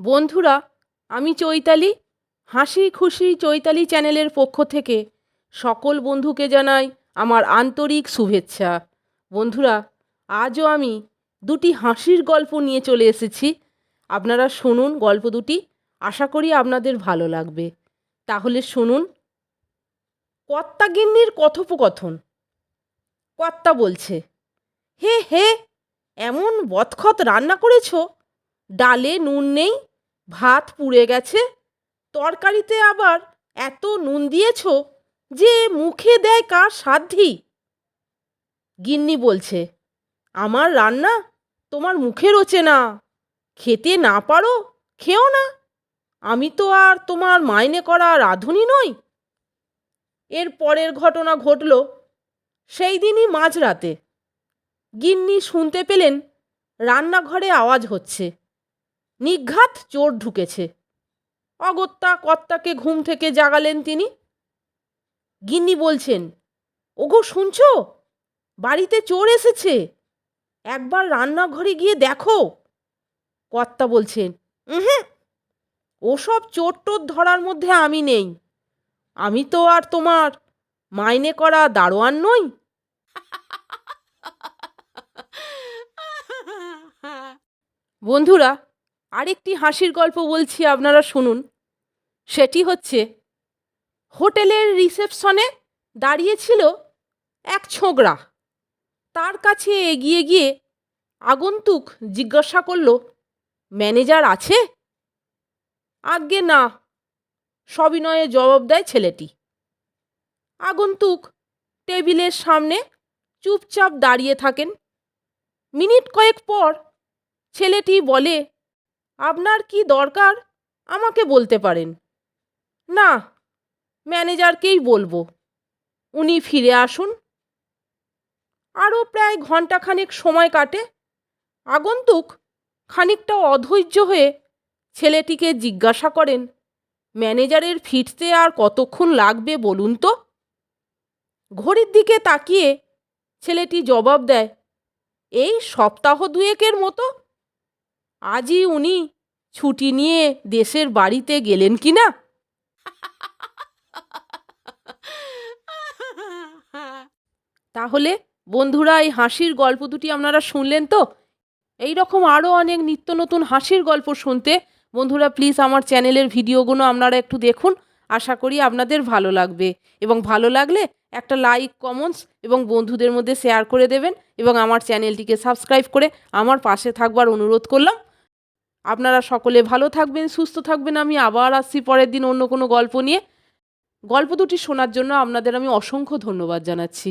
বন্ধুরা, আমি চৈতালি। হাসি খুশি চৈতালি চ্যানেলের পক্ষ থেকে সকল বন্ধুকে জানাই আমার আন্তরিক শুভেচ্ছা। বন্ধুরা, আজও আমি দুটি হাসির গল্প নিয়ে চলে এসেছি। আপনারা শুনুন গল্প দুটি, আশা করি আপনাদের ভালো লাগবে। তাহলে শুনুন। কর্তাগিন্নির কথোপকথন। কর্তা বলছে, হে হে, এমন বতখত রান্না করেছ? ডালে নুন নেই ভাত পুড়ে গেছে। তরকারিতে আবার এত নুন দিয়েছ যে মুখে দেয় কার সাধ্যি গিন্নি বলছে, আমার রান্না তোমার মুখে রোচে না। খেতে না পারো, খেও না। আমি তো আর তোমার মাইনে করা রাঁধুনি নই। এর পরের ঘটনা ঘটল সেই দিনই মাঝরাতে। গিন্নি শুনতে পেলেন রান্নাঘরে আওয়াজ হচ্ছে। নিঘাত চোর ঢুকেছে। অগত্যা কর্তাকে ঘুম থেকে জাগালেন তিনি। গিন্নি বলছেন ওগো শুনছ? বাড়িতে চোর এসেছে। একবার রান্নাঘরে গিয়ে দেখো। কর্তা বলছেন হুম ওসব চোর টোর ধরার মধ্যে আমি নেই। আমি তো আর তোমার মাইনে করা দারোয়ান নই। বন্ধুরা আরেকটি হাসির গল্প বলছি আপনারা শুনুন। সেটি হচ্ছে, হোটেলের রিসেপশনে দাঁড়িয়েছিল এক ছোকরা। তার কাছে এগিয়ে গিয়ে আগন্তুক জিজ্ঞাসা করল, ম্যানেজার আছে? আজ্ঞে, না। সবিনয়ে জবাব দেয় ছেলেটি। আগন্তুক টেবিলের সামনে চুপচাপ দাঁড়িয়ে থাকেন। মিনিট কয়েক পর ছেলেটি বলে আপনার কি দরকার? আমাকে বলতে পারেন। না, ম্যানেজারকেই বলব। উনি ফিরে আসুন। আরও প্রায় ঘন্টাখানেক সময় কাটে। আগন্তুক খানিকটা অধৈর্য হয়ে ছেলেটিকে জিজ্ঞাসা করেন, ম্যানেজারের ফিরতে আর কতক্ষণ লাগবে বলুন তো? ঘড়ির দিকে তাকিয়ে ছেলেটি জবাব দেয়, এই সপ্তাহ দুয়েকের মতো। আজই উনি ছুটি নিয়ে দেশের বাড়িতে গেলেন কি না? তাহলে বন্ধুরা, এই হাসির গল্প দুটি আপনারা শুনলেন তো? এই রকম আরও অনেক নিত্য নতুন হাসির গল্প শুনতে বন্ধুরা প্লিজ আমার চ্যানেলের ভিডিওগুলো আপনারা একটু দেখুন। আশা করি আপনাদের ভালো লাগবে এবং ভালো লাগলে একটা লাইক কমেন্টস এবং বন্ধুদের মধ্যে শেয়ার করে দেবেন এবং আমার চ্যানেলটিকে সাবস্ক্রাইব করে আমার পাশে থাকবার অনুরোধ করলাম। আপনারা সকলে ভালো থাকবেন, সুস্থ থাকবেন। আমি আবার আসছি পরের দিন অন্য কোনো গল্প নিয়ে। গল্প দুটি শোনার জন্য আপনাদের আমি অসংখ্য ধন্যবাদ জানাচ্ছি।